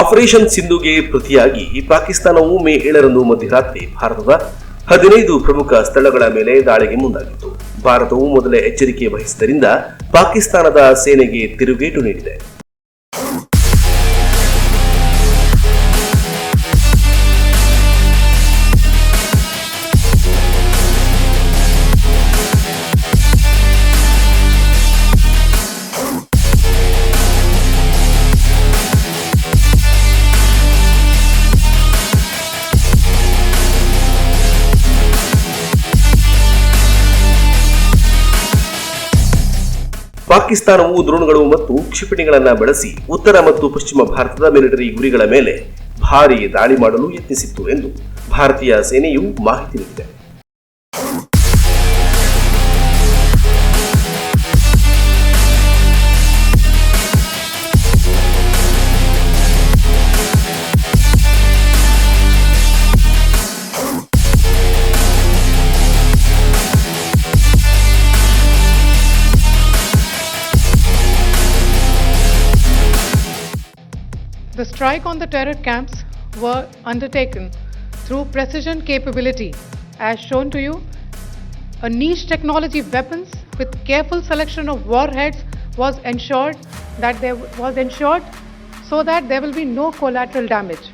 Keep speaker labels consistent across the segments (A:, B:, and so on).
A: Operation ಸಿಂಧುಗೆ ಪ್ರತಿಯಾಗಿ ಪಾಕಿಸ್ತಾನವು ಮೇ ಏಳರಂದು ಮಧ್ಯರಾತ್ರಿ ಭಾರತದ ಹದಿನೈದು ಪ್ರಮುಖ ಸ್ಥಳಗಳ ಮೇಲೆ ದಾಳಿಗೆ ಮುಂದಾಗಿತ್ತು. ಭಾರತವು ಮೊದಲೇ ಎಚ್ಚರಿಕೆ ವಹಿಸಿದ್ದರಿಂದ ಪಾಕಿಸ್ತಾನದ ಸೇನೆಗೆ ತಿರುಗೇಟು ನೀಡಿದೆ. ಪಾಕಿಸ್ತಾನವು ದ್ರೋಣಗಳು ಮತ್ತು ಕ್ಷಿಪಣಿಗಳನ್ನು ಬಳಸಿ ಉತ್ತರ ಮತ್ತು ಪಶ್ಚಿಮ ಭಾರತದ ಮಿಲಿಟರಿ ಗುರಿಗಳ ಮೇಲೆ ಭಾರೀ ದಾಳಿ ಮಾಡಲು ಯತ್ನಿಸಿತ್ತು ಎಂದು ಭಾರತೀಯ ಸೇನೆಯು ಮಾಹಿತಿ ನೀಡಿದೆ.
B: The strike on the terror camps were undertaken through precision capability, as shown to you. A niche technology weapons with careful selection of warheads was ensured that there was ensured so that there will be no collateral damage.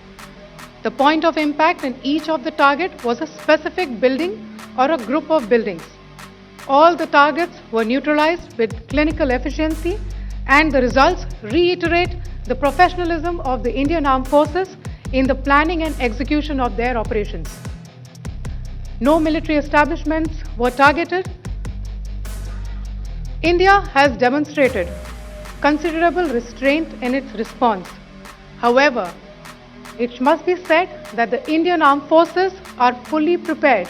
B: The point of impact in each of the target was a specific building or a group of buildings. All the targets were neutralized with clinical efficiency, and the results reiterate the professionalism of the Indian Armed Forces in the planning and execution of their operations. No military establishments were targeted. India has demonstrated considerable restraint in its response. However, it must be said that the Indian Armed Forces are fully prepared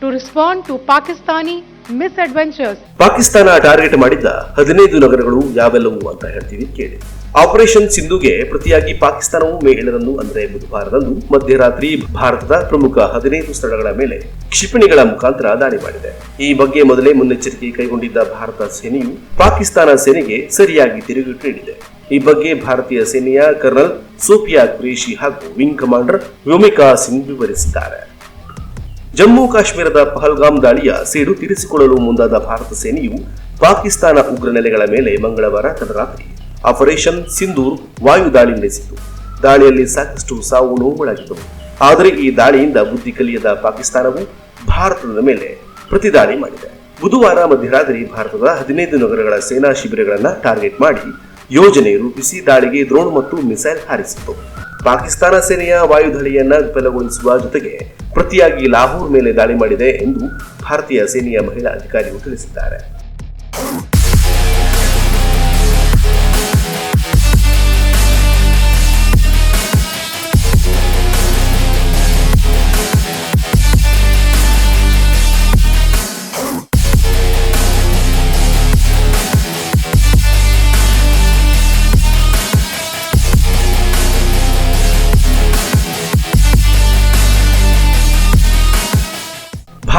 B: to respond to Pakistani misadventures.
A: Pakistan target ಮಾಡಿದ್ದ ಹದಿನೈದು ನಗರಗಳು ಯಾವೆಲ್ಲವೂ ಅಂತ ಹೇಳ್ತೀವಿ ಕೇಳಿ. Operation ಸಿಂಧುಗೆ ಪ್ರತಿಯಾಗಿ ಪಾಕಿಸ್ತಾನವು ಮೇ ಏಳರಂದು, ಅಂದರೆ ಬುಧವಾರದಂದು ಮಧ್ಯರಾತ್ರಿ ಭಾರತದ ಪ್ರಮುಖ ಹದಿನೈದು ಸ್ಥಳಗಳ ಮೇಲೆ ಕ್ಷಿಪಣಿಗಳ ಮುಖಾಂತರ ದಾಳಿ ಮಾಡಿದೆ. ಈ ಬಗ್ಗೆ ಮೊದಲೇ ಮುನ್ನೆಚ್ಚರಿಕೆ ಕೈಗೊಂಡಿದ್ದ ಭಾರತ ಸೇನೆಯು ಪಾಕಿಸ್ತಾನ ಸೇನೆಗೆ ಸರಿಯಾಗಿ ತಿರುಗೇಟು ನೀಡಿದೆ ಈ ಬಗ್ಗೆ ಭಾರತೀಯ ಸೇನೆಯ ಕರ್ನಲ್ ಸೋಫಿಯಾ ಕ್ರೇಷಿ ಹಾಗೂ ವಿಂಗ್ ಕಮಾಂಡರ್ ವ್ಯೋಮಿಕಾ ಸಿಂಗ್ ವಿವರಿಸಿದ್ದಾರೆ. ಜಮ್ಮು ಕಾಶ್ಮೀರದ ಪಹಲ್ಗಾಮ್ ದಾಳಿಯ ಸೇಡು ತೀರಿಸಿಕೊಳ್ಳಲು ಮುಂದಾದ ಭಾರತ ಸೇನೆಯು ಪಾಕಿಸ್ತಾನ ಉಗ್ರ ನೆಲೆಗಳ ಮೇಲೆ ಮಂಗಳವಾರ ತಡರಾತ್ರಿ ಆಪರೇಷನ್ ಸಿಂಧೂರ್ ವಾಯು ದಾಳಿ ನಡೆಸಿತು ದಾಳಿಯಲ್ಲಿ ಸಾಕಷ್ಟು ಸಾವು ನೋವುಗಳಾಗಿದ್ದವು ಆದರೆ ಈ ದಾಳಿಯಿಂದ ಬುದ್ಧಿ ಕಲಿಯದ ಪಾಕಿಸ್ತಾನವು ಭಾರತದ ಮೇಲೆ ಪ್ರತಿದಾಳಿ ಮಾಡಿದೆ. ಬುಧವಾರ ಮಧ್ಯರಾತ್ರಿ ಭಾರತದ ಹದಿನೈದು ನಗರಗಳ ಸೇನಾ ಶಿಬಿರಗಳನ್ನು ಟಾರ್ಗೆಟ್ ಮಾಡಿ ಯೋಜನೆ ರೂಪಿಸಿ ದಾಳಿಗೆ ಡ್ರೋನ್ ಮತ್ತು ಮಿಸೈಲ್ ಹಾರಿಸಿತು ಪಾಕಿಸ್ತಾನ ಸೇನೆಯ ವಾಯುದಾಳಿಯನ್ನು ವಿಫಲಗೊಳಿಸುವ ಜೊತೆಗೆ ಪ್ರತಿಯಾಗಿ ಲಾಹೋರ್ ಮೇಲೆ ದಾಳಿ ಮಾಡಿದೆ ಎಂದು ಭಾರತೀಯ ಸೇನೆಯ ಮಹಿಳಾ ಅಧಿಕಾರಿಗಳು ತಿಳಿಸಿದ್ದಾರೆ.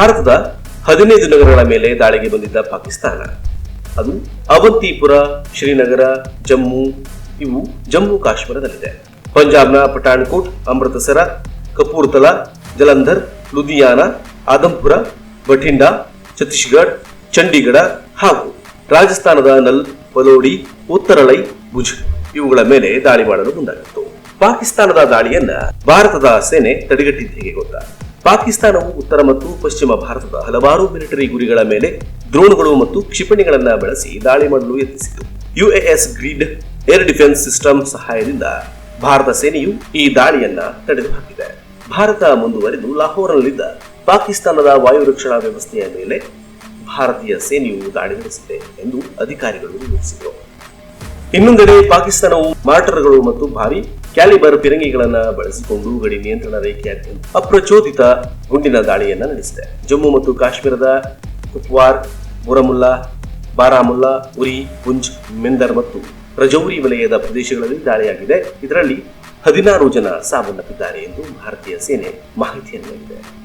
A: ಭಾರತದ ಹದಿನೈದು ನಗರಗಳ ಮೇಲೆ ದಾಳಿಗೆ ಬಂದಿದ್ದ ಪಾಕಿಸ್ತಾನ. ಅದು ಅವಂತಿಪುರ, ಶ್ರೀನಗರ, ಜಮ್ಮು, ಇವು ಜಮ್ಮು ಕಾಶ್ಮೀರದಲ್ಲಿದೆ. ಪಂಜಾಬ್ನ ಪಠಾಣ್ಕೋಟ್, ಅಮೃತಸರ, ಕಪೂರ್ತಲಾ, ಜಲಂಧರ್, ಲುಧಿಯಾನ ಆದಂಪುರ ಬಠಿಂಡಾ, ಛತ್ತೀಸ್ಗಢ, ಚಂಡೀಗಢ ಹಾಗೂ ರಾಜಸ್ಥಾನದ ನಲ್ ಪಲೋಡಿ ಉತ್ತರಳೈ ಭುಜ್ ಇವುಗಳ ಮೇಲೆ ದಾಳಿ ಮಾಡಲು ಮುಂದಾಗಿತ್ತು. ಪಾಕಿಸ್ತಾನದ ದಾಳಿಯನ್ನ ಭಾರತದ ಸೇನೆ ತಡೆಗಟ್ಟಿದ್ದು ಹೇಗೆ ಗೊತ್ತಾ. ಪಾಕಿಸ್ತಾನವು ಉತ್ತರ ಮತ್ತು ಪಶ್ಚಿಮ ಭಾರತದ ಹಲವಾರು ಮಿಲಿಟರಿ ಗುರಿಗಳ ಮೇಲೆ ಡ್ರೋನ್ಗಳು ಮತ್ತು ಕ್ಷಿಪಣಿಗಳನ್ನು ಬಳಸಿ ದಾಳಿ ಮಾಡಲು ಯತ್ನಿಸಿತು. UAS grid, air defence system ಸಹಾಯದಿಂದ ಭಾರತ ಸೇನೆಯು ಈ ದಾಳಿಯನ್ನ ತಡೆದು ಹಾಕಿದೆ ಭಾರತ ಮುಂದುವರೆದು ಲಾಹೋರ್ನಲ್ಲಿದ್ದ ಪಾಕಿಸ್ತಾನದ ವಾಯು ರಕ್ಷಣಾ ವ್ಯವಸ್ಥೆಯ ಮೇಲೆ ಭಾರತೀಯ ಸೇನೆಯು ದಾಳಿ ನಡೆಸಿದೆ ಎಂದು ಅಧಿಕಾರಿಗಳು ವಿವರಿಸಿದರು. ಇನ್ನೊಂದೆಡೆ ಪಾಕಿಸ್ತಾನವು ಮಾರ್ಟರ್ಗಳು ಮತ್ತು ಭಾರಿ ಕ್ಯಾಲಿಬರ್ ಪಿರಂಗಿಗಳನ್ನ ಬಳಸಿಕೊಂಡು ಗಡಿ ನಿಯಂತ್ರಣ ರೇಖೆಯಾದ್ಯಂತ ಅಪ್ರಚೋದಿತ ಗುಂಡಿನ ದಾಳಿಯನ್ನ ನಡೆಸಿದೆ. ಜಮ್ಮು ಮತ್ತು ಕಾಶ್ಮೀರದ ಕುಪ್ವಾರ್ ಬುರಮುಲ್ಲಾ ಬಾರಾಮುಲ್ಲಾ, ಉರಿ, ಪುಂಜ್, ಮೆಂದರ್ ಮತ್ತು ರಜೌರಿ ವಲಯದ ಪ್ರದೇಶಗಳಲ್ಲಿ ದಾಳಿಯಾಗಿದೆ. ಇದರಲ್ಲಿ ಹದಿನಾರು ಜನ ಸಾವನ್ನಪ್ಪಿದ್ದಾರೆ ಎಂದು ಭಾರತೀಯ ಸೇನೆ ಮಾಹಿತಿಯನ್ನು ನೀಡಿದೆ